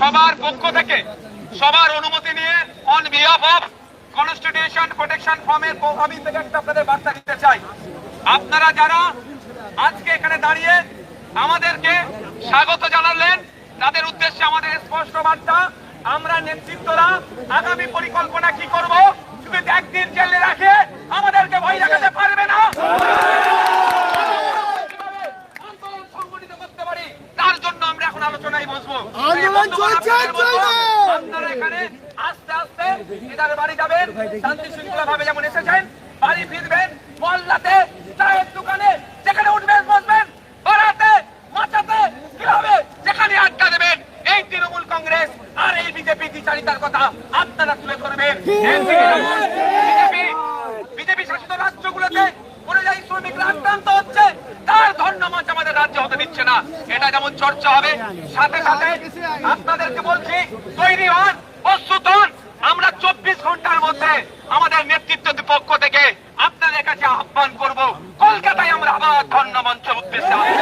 সবার পক্ষ থেকে সবার অনুমতি নিয়ে on behalf of constitution protection ফর্মের আমি থেকে আপনাদের বার্তা দিতে চাই। আপনারা যারা আজকে এখানে দাঁড়িয়ে আমাদেরকে স্বাগত জানালেন, তাদের উদ্দেশ্যে আমাদের স্পষ্ট বার্তা, আমরা নেতৃত্বরা আগামী পরিকল্পনা কি করব, শুধু একদিন জেলে রাখে, আমাদেরকে ভয় দেখাতে পারবে না কীভাবে আন্দোলন সংগঠিত করতে পারি তার জন্য আমরা এখন আলোচনায় বসবো। আন্দোলন চলছে। আপনারা এখানে আস্তে আস্তে এটার বাড়ি যাবেন শান্তি শৃঙ্খলা ভাবে যেমন এসেছেন বাড়ি ফিরবেন মহল্লাতে চায়ের দোকানে যেখানে উঠবেন বসবেন পাড়াতে মাচাতে কীভাবে যেখানে আড্ডা দেবেন এই তৃণমূল কংগ্রেস আর এই বিজেপি দ্বিচারিতার কথা আপনারা তুলে ধরবেন বিজেপি বিজেপি শাসিত রাজ্যগুলোতে পরিযায়ী শ্রমিকরা আক্রান্ত হচ্ছে তার ধর্ণামাজ আমাদের রাজ্য হতে দিচ্ছে এটা যেমন চর্চা হবে? সাথে সাথে আপনাদেরকে বলছি, তৈরি হন, প্রস্তুত আমরা চব্বিশ ঘণ্টার মধ্যে আমাদের নেতৃত্ব পক্ষ থেকে আপনাদের কাছে আহ্বান করব কলকাতায় আমরা আবার ধর্ণামঞ্চ উদ্দেশ্যে আসব।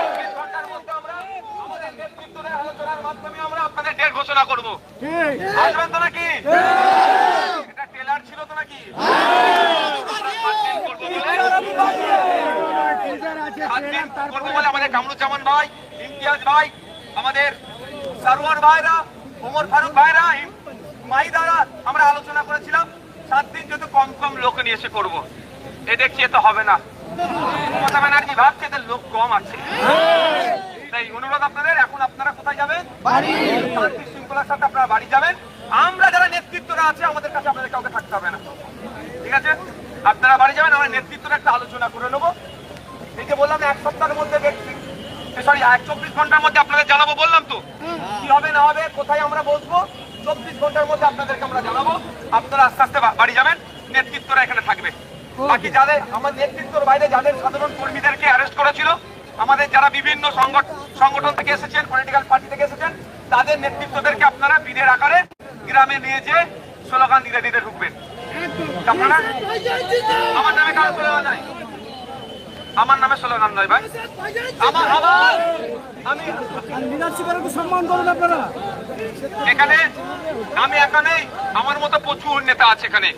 24 ঘণ্টার মধ্যে আমরা আমাদের নেতৃত্বের আলোচনার মাধ্যমে আমরা আপনাদের ডেট ঘোষণা করব আসবেন তো নাকি এটা টেলার ছিল তো নাকি করব বলে? সাত দিন করব বলে আমাদের কামরুজ্জামান ভাই ইমতিয়াজ ভাই আমাদের সারোয়ার ভাইরা ওমর ফারুক ভাইরা ইম- মাইদারা আমরা আলোচনা করেছিলাম সাত দিন যদি কম কম লোক নিয়ে এসে করব। এ দেখছি এ তো হবে না। মমতা ব্যানার্জি ভাবছে এদের লোক কম আছে। তাই অনুরোধ আপনাদের এখন আপনারা কোথায় যাবেন? শান্তি শৃঙ্খলার সাথে আপনারা বাড়ি যাবেন। আমরা যারা নেতৃত্বরা আছে আমাদের কাছে আপনাদের কাউকে থাকতে হবে না। ঠিক আছে? আপনারা বাড়ি যাবেন আমরা নেতৃত্বের একটা আলোচনা করে নেব। এই যে বললাম এক সপ্তাহের মধ্যে দেখছি। সরি এক চব্বিশ ঘণ্টার মধ্যে আপনাদের জানাব বললাম তো। কি হবে না হবে কোথায় আমরা বসবো? চব্বিশ ঘণ্টার মধ্যে আপনাদেরকে আমরা জানাব। আপনারা আস্তে আস্তে বাড়ি যাবেন নেতৃত্বরা এখানে থাকবে। বাকি যাদের আমার নেতৃত্বের বাইরে যাদের সাধারণ কর্মীদেরকে অ্যারেস্ট করেছিল আমাদের যারা বিভিন্ন সংগঠ- সংগঠন থেকে এসেছেন পলিটিক্যাল পার্টি থেকে এসেছেন তাদের নেতৃত্বদেরকে আপনারা বিদের আকারে গ্রামে নিয়ে যে স্লোগান দিতে দিতে ঢুকবেন। আপনারা আমার নামে কারও স্লোগান নাই। আমার নামে স্লোগান নয় ভাই। আমার আমি সম্মান আপনারা এখানে আমি এখানে আমার মতো প্রচুর নেতা আছে এখানে।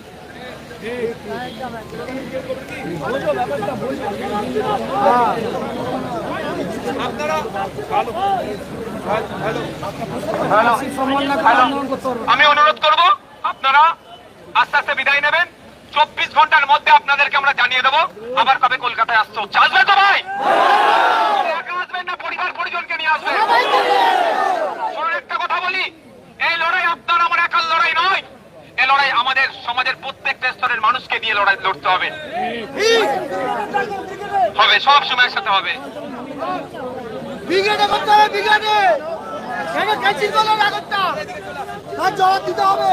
আমি অনুরোধ করব, আপনারা আস্তে আস্তে বিদায় নেবেন। ঘণ্টার মধ্যে আপনাদেরকে আমরা জানিয়ে দেবো। আবার কবে কলকাতায় আসতে হচ্ছে আসবে তো ভাই? আসবেন না, পরিবার পরিজনকে নিয়ে আসবেন একটা কথা বলি। এই লড়াই আপনার, আমার একার লড়াই নয়। এই লড়াই আমাদের সমাজের প্রত্যেকটা স্তরের মানুষকে নিয়ে লড়াই লড়তে হবে। হবে, সব সময় একসাথে হবে। ব্রিগেডে করতে হবে ব্রিগেডে সেটা জবাব দিতে হবে।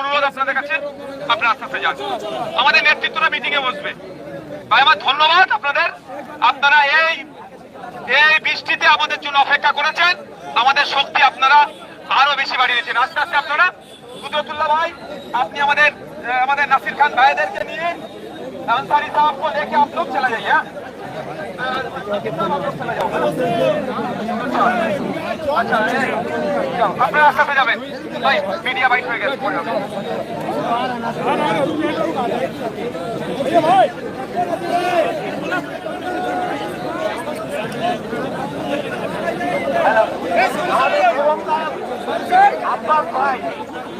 অনুরোধ আপনাদের কাছে। আপনারা আস্তে আস্তে যান। আমাদের নেতৃত্বরা মিটিং এ বসবে। ভাই, আমার ধন্যবাদ আপনাদের। আপনারা এই এই বৃষ্টিতে আমাদের জন্য অপেক্ষা করেছেন। আমাদের শক্তি আপনারা আরও বেশি বাড়িয়েছেন আস্তে আস্তে আপনারা সুজতুল্লাহ ভাই, আপনি আমাদের আমাদের নাসির খান ভাইদেরকে নিয়ে আনসারি সাহেবকে लेके आप लोग चला जाइए আপনারা আপনার ভাই।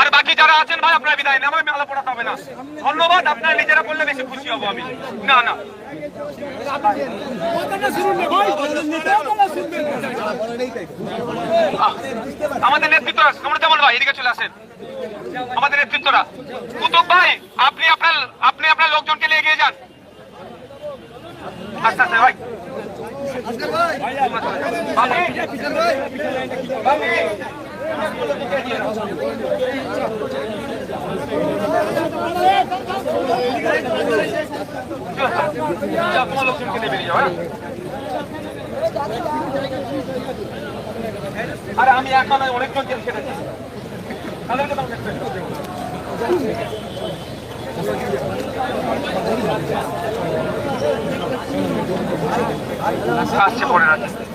আর বাকি যারা আছেন ভাই আপনারা বিদায় নেন। আমার মেলা পড়াতে হবে না। ধন্যবাদ আপনারা নিজেরা করলে বেশি খুশি হব আমি। না না। আমাদের নেতৃত্ব কামরুজ্জামান ভাই এদিকে চলে আসেন। আমাদের নেতৃত্বরা। কুতুব ভাই আপনি আপনার আপনি আপনার লোকজনকে নিয়ে এগিয়ে যান। আস্তে আস্তে ভাই। বাপি। আরে আমি একা নয় অনেকজন জেল খেটেছি তাদেরকে তো। আসছে পরে রাখি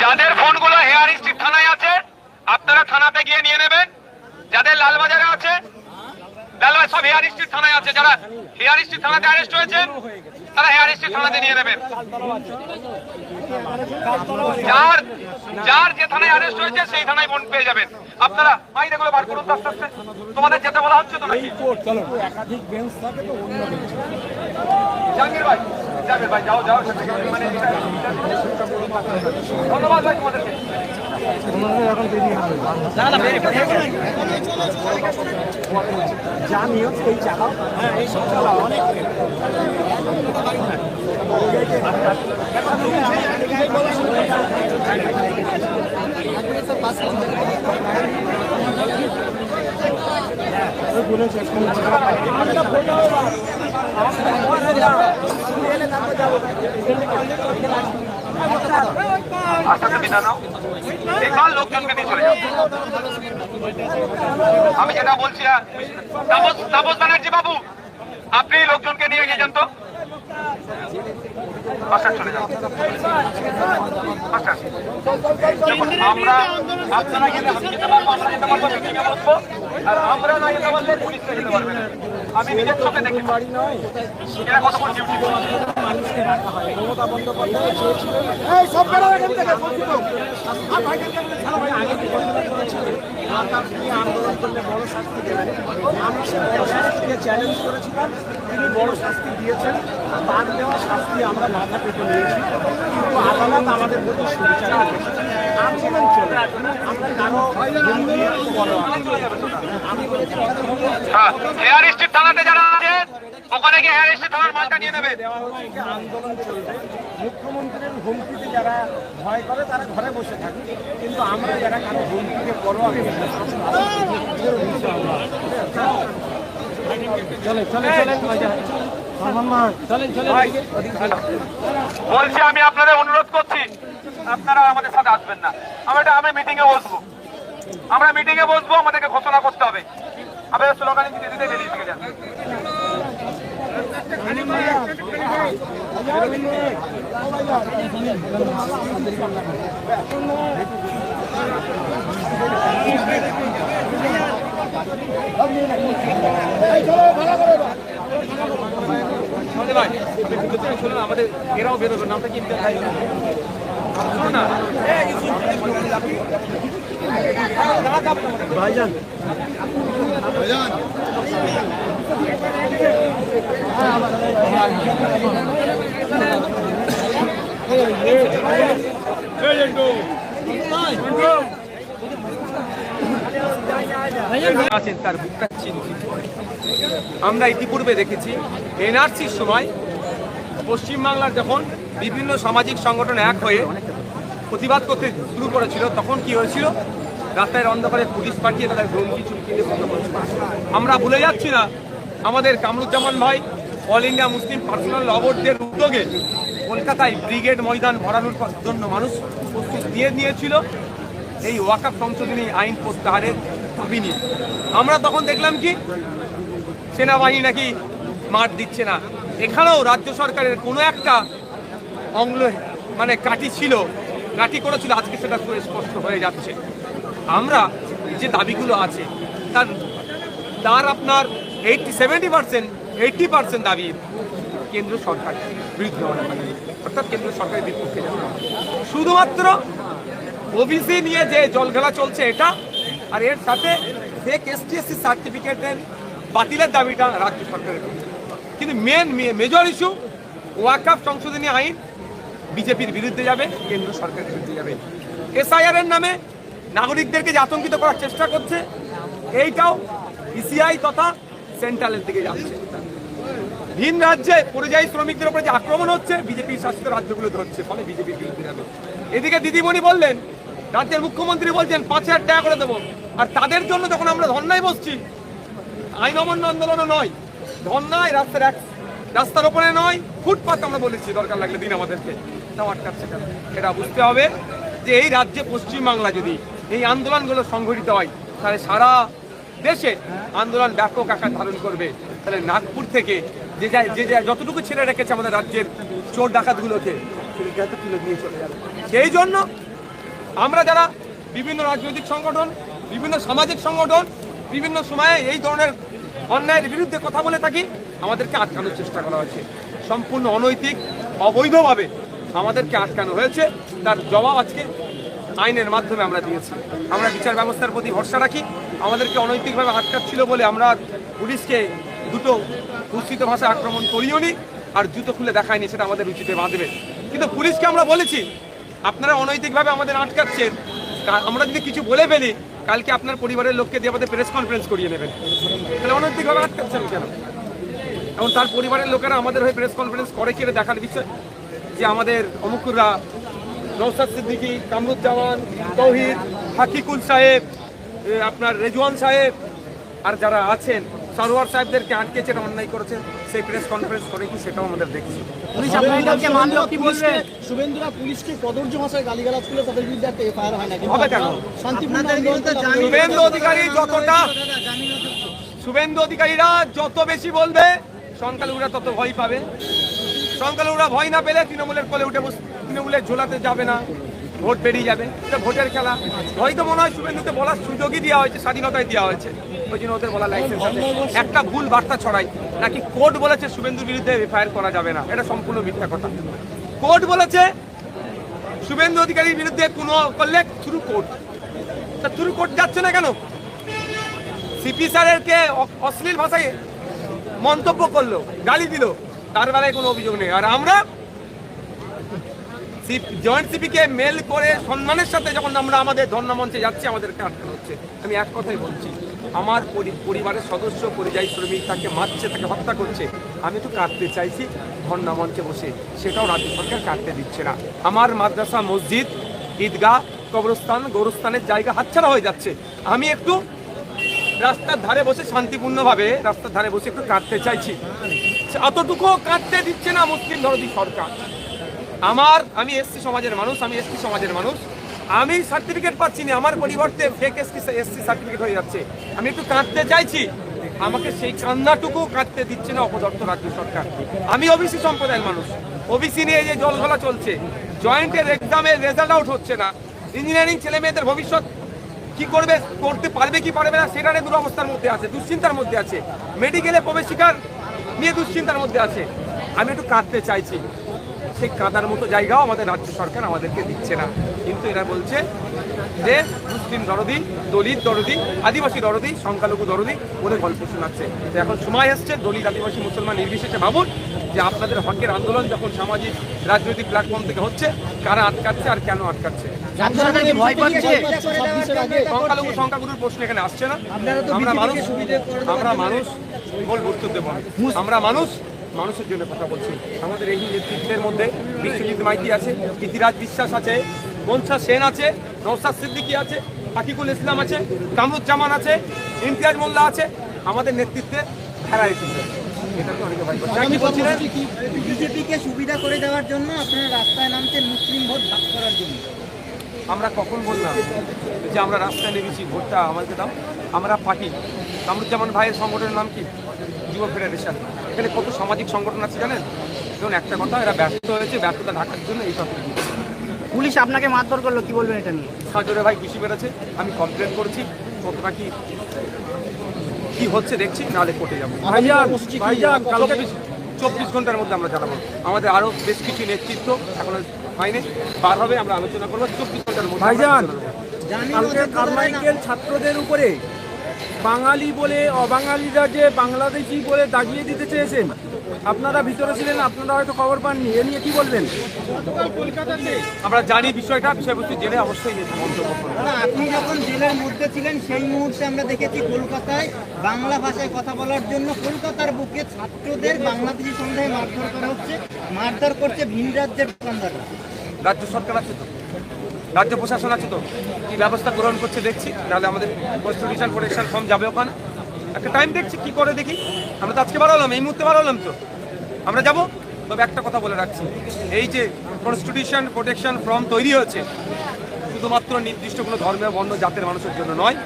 যাদের ফোনগুলো হেয়ার স্ট্রিট থানায় আছে, আপনারা থানাতে গিয়ে নিয়ে নেবেন। যাদের লালবাজারে আছে, লালবাজার সব হেয়ার স্ট্রিট থানায় আছে। যারা হেয়ার স্ট্রিট থানাতে অ্যারেস্ট হয়েছে, তারা হেয়ার স্ট্রিট থানাতে নিয়ে নেবেন। যার যার যে থানায় অ্যারেস্ট হয়েছে সেই থানায় ফোন পেয়ে যাবেন। আপনারা মাই এগুলো বার করুন আস্তে আস্তে। তোমাদের যেতে বলা হচ্ছে তো নাকি? জাহাঙ্গীর ভাই জাহাঙ্গীর ভাই যাও যাও মানে ধন্যবাদ ভাই তোমাদেরকে। আস্তে আস্তে বিদায় নাও এবার লোকজনকে নিয়ে চলে যাও আমি যেটা বলছি তাপস ব্যানার্জি বাবু আপনি লোকজনকে নিয়ে গিয়ে তো। আমরা আপনারা গেলে আমি যেতে পারব আমরা যেতে পারব আর আমরা না যেতে পারলে পুলিশরা যেতে পারবে না। আমি নিজের চোখে দেখি। এরা কতক্ষণ ডিউটি করছে। এই সব বেরো এখান থেকে? বলছি আর ভাইকে কেমনে ছাড়ো ভাই আগে থেকে আন্দোলন করলে বড় শাস্তি দেবেন আমি সেই চ্যালেঞ্জ করেছিলাম। তিনি বড় শাস্তি দিয়েছেন। তার দেওয়া শাস্তি আমরা মাথা পেতে নিয়েছি। কিন্তু আদালত আমাদের প্রতি সুবিচার করেছে। কারও হ্যাঁ হেয়ার স্ট্রিট থানাতে যারা আছে ওখানে গিয়ে হেয়ার স্ট্রিট থানার মালটা নিয়ে নেবে। আন্দোলন চলবে মুখ্যমন্ত্রীর হুমকিতে যারা ভয় করে তারা ঘরে বসে থাকে। কিন্তু আমরা যারা কারও হুমকিকে চলে চলে চলে চলে। বলছি আমি আপনাদের অনুরোধ করছি আপনারা আমাদের সাথে আসবেন না। আমরা এটা আমি মিটিং এ বসবো। আমরা মিটিং এ বসবো আমাদেরকে ঘোষণা করতে হবে। আপনাদের স্লোগান দিতে দিতে বেরিয়ে থেকে যান আমাদের এরাও বেরোবে নামটা কি না। আছেন তার বুকটা চিন্তিত আমরা ইতিপূর্বে দেখেছি, এনআরসির সময় পশ্চিমবাংলার যখন বিভিন্ন সামাজিক সংগঠন এক হয়ে প্রতিবাদ করতে শুরু করেছিল, তখন কি হয়েছিল? রাস্তায় অন্ধকারে পুলিশ পাঠিয়ে তাদের ধমকি চুমকি। আমরা ভুলে যাচ্ছি না, আমাদের কামরুজ্জামান ভাই, অল ইন্ডিয়া মুসলিম পার্সোনাল লবরদের উদ্যোগে কলকাতায় ব্রিগেড ময়দান ভরানোর জন্য মানুষ প্রস্তুত দিয়ে নিয়েছিল। এই ওয়াকাফ সংশোধনী আইন প্রত্যাহারের দাবি নিয়ে। আমরা তখন দেখলাম কি সেনাবাহিনী নাকি মার দিচ্ছে না এখানেও রাজ্য সরকারের কোনো একটা অঙ্গ মানে কাটি ছিল ঘাঁটি করেছিল আজকে সেটা সুস্পষ্ট হয়ে যাচ্ছে আমরা যে দাবিগুলো আছে, তার তার আপনার eighty seventy percent eighty percent দাবি কেন্দ্র সরকার বিরুদ্ধে। অর্থাৎ কেন্দ্র সরকারের বিপক্ষে। শুধুমাত্র ওবিসি নিয়ে যে জলঘেলা চলছে এটা, আর এর সাথে ফেক এসটিএসসি সার্টিফিকেটের বাতিলের দাবিটা রাজ্য সরকারের কিন্তু মেন মেজর ইস্যু ওয়াকাফ সংশোধনী আইন বিজেপির বিরুদ্ধে যাবে, কেন্দ্র সরকারের বিরুদ্ধে যাবে। এসআইআর এর নামে নাগরিকদেরকে যে আতঙ্কিত করার চেষ্টা করছে, এইটাও ইসিআই তথা সেন্ট্রালের দিকে যাচ্ছে। ভিন রাজ্যে পরিযায়ী শ্রমিকদের উপরে যে আক্রমণ হচ্ছে, বিজেপি শাসিত রাজ্যগুলো ধরছে, ফলে বিজেপির বিরুদ্ধে যাবে। এদিকে দিদিমণি বললেন, রাজ্যের মুখ্যমন্ত্রী বলছেন, পাঁচ হাজার টাকা করে দেবো। আর তাদের জন্য যখন আমরা ধর্নায় বসছি আইন অমান্য আন্দোলনও নয়। ধর্নায় রাস্তার এক রাস্তার ওপরে নয় ফুটপাথ আমরা বলেছি, দরকার লাগলে দিন আমাদেরকে। তাও আটকাচ্ছে কেন? এটা বুঝতে হবে যে এই রাজ্যে পশ্চিমবাংলা যদি এই আন্দোলনগুলো সংঘটিত হয়, তাহলে সারা দেশে আন্দোলন ব্যাপক আকার ধারণ করবে। তাহলে নাগপুর থেকে যে যায় যে যায় যতটুকু ছেড়ে রেখেছে আমাদের রাজ্যের চোর ডাকাতগুলোকে তুলে নিয়ে চলে যাবে। সেই জন্য আমরা যারা বিভিন্ন রাজনৈতিক সংগঠন, বিভিন্ন সামাজিক সংগঠন বিভিন্ন সময়ে এই ধরনের অন্যায়ের বিরুদ্ধে কথা বলে থাকি, আমাদেরকে আটকানোর চেষ্টা করা হয়েছে। সম্পূর্ণ অনৈতিক, অবৈধভাবে আমাদেরকে আটকানো হয়েছে। তার জবাব আজকে আইনের মাধ্যমে আমরা দিয়েছি। আমরা বিচার ব্যবস্থার প্রতি ভরসা রাখি। আমাদেরকে অনৈতিকভাবে আটকাচ্ছিল বলে আমরা পুলিশকে দুটো কুৎসিত ভাষায় আক্রমণ করিও নি আর জুতো খুলে দেখায়নি, সেটা আমাদের উচিতে বাঁধবে। কিন্তু পুলিশকে আমরা বলেছি, আপনারা অনৈতিকভাবে আমাদের আটকাচ্ছেন। আমরা যদি কিছু বলে ফেলি কালকে আপনার পরিবারের লোককে দিয়ে আমাদের প্রেস কনফারেন্স করিয়ে নেবেন তাহলে অনৈতিকভাবে আটকাচ্ছেন কেন? এবং তার পরিবারের লোকেরা আমাদের হয়ে প্রেস কনফারেন্স করে কিনে দেখার বিষয় যে আমাদের অমুকুররা নৌসাদ সিদ্দিকী কামরুজ্জামান তৌহিদ, হাকিকুল সাহেব আপনার রেজওয়ান সাহেব, আর যারা আছেন, সরোয়ার সাহেবদেরকে আটকেছেন অন্যায় করেছেন। সেই প্রেস কনফারেন্স করে কি সেটাও আমাদের দেখছি। পুলিশ আপনাদেরকে মানলো কি বলবে? শুভেন্দুরা পুলিশকে কদর্য ভাষায় গালিগালাজ করলে তাদের বিরুদ্ধে একটা এফআইআর হয় না হবে কেন? শান্তিপূর্ণ আন্দোলন শুভেন্দু অধিকারী যতটা শুভেন্দু অধিকারীরা যত বেশি বলবে সংখ্যালঘুরা তত ভয় পাবে। সংখ্যালঘুরা ভয় না পেলে তৃণমূলের কোলে উঠে বস তৃণমূলের ঝোলাতে যাবে না। ভোট বেরিয়ে যাবে। এটা ভোটের খেলা। হয়তো মনে হয় শুভেন্দুকে বলার সুযোগই দেওয়া হয়েছে স্বাধীনতায় দেওয়া হয়েছে। ওই জন্য ওদের বলা লাইসেন্স একটা ভুল বার্তা ছড়াই। নাকি কোর্ট বলেছে শুভেন্দুর বিরুদ্ধে এফআইআর করা যাবে না? এটা সম্পূর্ণ মিথ্যা কথা। কোর্ট বলেছে শুভেন্দু অধিকারীর বিরুদ্ধে কোনো করলে থ্রু কোর্ট। তা থ্রু কোর্ট যাচ্ছে না কেন? সিপি স্যারেরকে অশ্লীল ভাষায় মন্তব্য করল, গালি দিল। তার বেলায় কোনো অভিযোগ নেই। আর আমরা জয়েন্ট সিপিকে মেল করে সম্মানের সাথে যখন আমরা আমাদের ধর্ণা মঞ্চে যাচ্ছি, আমাদেরকে আটকানো হচ্ছে। আমি এক কথাই বলছি, আমার পরিবারের সদস্য, পরিযায়ী শ্রমিক তাকে মারছে, তাকে হত্যা করছে। আমি তো কাটতে চাইছি ধর্ণা মঞ্চে বসে, সেটাও রাজ্য সরকার কাটতে দিচ্ছে না। আমার মাদ্রাসা, মসজিদ, ঈদগাহ, কবরস্থান, গৌরস্থানের জায়গা হাতছাড়া হয়ে যাচ্ছে। আমি একটু রাস্তার ধারে বসে শান্তিপূর্ণভাবে রাস্তার ধারে বসে একটু কাটতে চাইছি। অতটুকু কাটতে দিচ্ছে না মুসলিম ধরদি সরকার। আমার, আমি এসসি সমাজের মানুষ, আমি এসসি সমাজের মানুষ। আমি সার্টিফিকেট পাচ্ছি না, আমার পরিবর্তে ফেক এসসি এসসি সার্টিফিকেট হয়ে যাচ্ছে। আমি একটু কাঁদতে চাইছি। আমাকে সেই কান্নাটুকু কাঁদতে দিচ্ছে না অপদর্থ রাজ্য সরকার। আমি ওবিসি সম্প্রদায়ের মানুষ। ওবিসি নিয়ে যে জলঘোলা চলছে, জয়েন্টের এক্সামের রেজাল্ট আউট হচ্ছে না। ইঞ্জিনিয়ারিং ছেলে মেয়েদের ভবিষ্যৎ কি করবে, করতে পারবে, কি পারবে না, সেটা নিয়ে দুরবস্থার মধ্যে আছে, দুশ্চিন্তার মধ্যে আছে। মেডিকেলে প্রবেশিকার নিয়ে দুশ্চিন্তার মধ্যে আছে। আমি একটু কাঁদতে চাইছি। সেই কাঁদার মতো জায়গাও আমাদের রাজ্য সরকার আমাদেরকে দিচ্ছে না। কিন্তু এরা বলছে যে মুসলিম দরদি দলিত দরদি আদিবাসী দরদি সংখ্যালঘু দরদি ওদের গল্প শোনাচ্ছে। তো এখন সময় এসছে দলিত আদিবাসী মুসলমান নির্বিশেষে ভাবুন যে আপনাদের হকের আন্দোলন যখন সামাজিক রাজনৈতিক প্ল্যাটফর্ম থেকে হচ্ছে কারা আটকাচ্ছে আর কেন আটকাচ্ছে? সংখ্যালঘু সংখ্যাগুরুর প্রশ্ন এখানে আসছে না। আমরা মানুষ আমরা মানুষ বল বস্তু দেব আমরা মানুষ মানুষের জন্য কথা বলছি। আমাদের এই নেতৃত্বের মধ্যে বিশ্বজিৎ মাইতি আছে ইতিরাজ বিশ্বাস আছে মনসা সেন আছে নৌসাদ সিদ্দিকী আছে আকিকুল ইসলাম আছে কামরুজ্জামান আছে ইমতিয়াজ মোল্লা আছে। আমাদের নেতৃত্বে কি বলছিলেন? বিজেপিকে সুবিধা করে দেওয়ার জন্য আপনারা রাস্তায় নামছেন মুসলিম ভোট ভাগ করার জন্য। আমরা কখন বললাম যে আমরা রাস্তায় নেমেছি ভোটটা আমাদেরকে দাও। আমরা পার্টি। কামরুজ্জামান ভাইয়ের সংগঠনের নাম কি? যুব ফেডারেশন। এখানে কত সামাজিক সংগঠন আছে জানেন? দেখুন একটা কথা এরা ব্যর্থ হয়েছে ব্যর্থতা ঢাকার জন্য এই কথা পুলিশ আপনাকে মারধর করল কি বলবেন এটা নিয়ে? সাজরে ভাই খুশি বেড়েছে। আমি কমপ্লেন করছি। কতটা কি কি হচ্ছে দেখছি নাহলে কোর্টে যাব। কালকে চব্বিশ চব্বিশ ঘণ্টার মধ্যে আমরা জানাব। আমাদের আরও বেশ কিছু নেতৃত্ব এখনও হয়নি। বার হবে আমরা আলোচনা করব। চব্বিশ ঘণ্টার মধ্যে আমরা ভাইজান জানাব। কালকে কারমাইকেল ছাত্রদের উপরে বাঙালি বলে অবাঙালিরা যে বাংলাদেশি বলে দাগিয়ে দিতে চেয়েছেন আপনারা ভিতরে ছিলেন আপনারা হয়তো খবর পাননি এ নিয়ে কি বলবেন? আমরা জানি বিষয়টা বিষয়বস্তু জেনে অবশ্যই মন্তব্য দাদা, আপনি যখন জেলের মধ্যে ছিলেন সেই মুহূর্তে আমরা দেখেছি কলকাতায় বাংলা ভাষায় কথা বলার জন্য কলকাতার বুকে ছাত্রদের বাংলাদেশি সন্ধ্যায় মারধর করা হচ্ছে মারধর করছে ভিন রাজ্যের দোকানদাররা রাজ্য সরকার আছে তো? রাজ্য প্রশাসন আছে তো, কি ব্যবস্থা গ্রহণ করছে দেখছি নাহলে আমাদের কনস্টিটিউশন প্রোটেকশন ফর্ম যাবে ওখানে। একটা টাইম দেখছি, কি করে দেখি? আমরা তো আজকে বাড়ালাম এই মুহূর্তে বাড়ালাম তো। আমরা যাব, তবে একটা কথা বলে রাখছি। এই যে কনস্টিটিউশন প্রোটেকশন ফর্ম তৈরি হয়েছে, শুধুমাত্র নির্দিষ্ট কোনো ধর্মের বর্ণ, জাতের মানুষের জন্য নয়,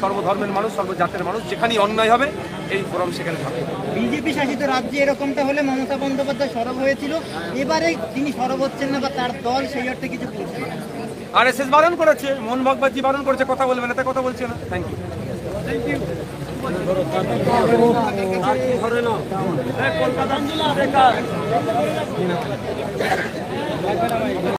সর্বধর্মের মানুষ, সর্বজাতের মানুষ, যেখানেই অন্যায় হবে এই ফোরাম সেখানে থাকবে। বিজেপি শাসিত রাজ্যে এরকমটা হলে মমতা বন্দ্যোপাধ্যায় সরব হয়েছিল। এবারে তিনি সরব হচ্ছেন না বা তার দল সেই অর্থে কিছু বলছে আর এস এস বারণ করেছে মোহন ভগবতজি বারণ করেছে কথা বলবে না তাই কথা বলছে না। Thank you Kolkata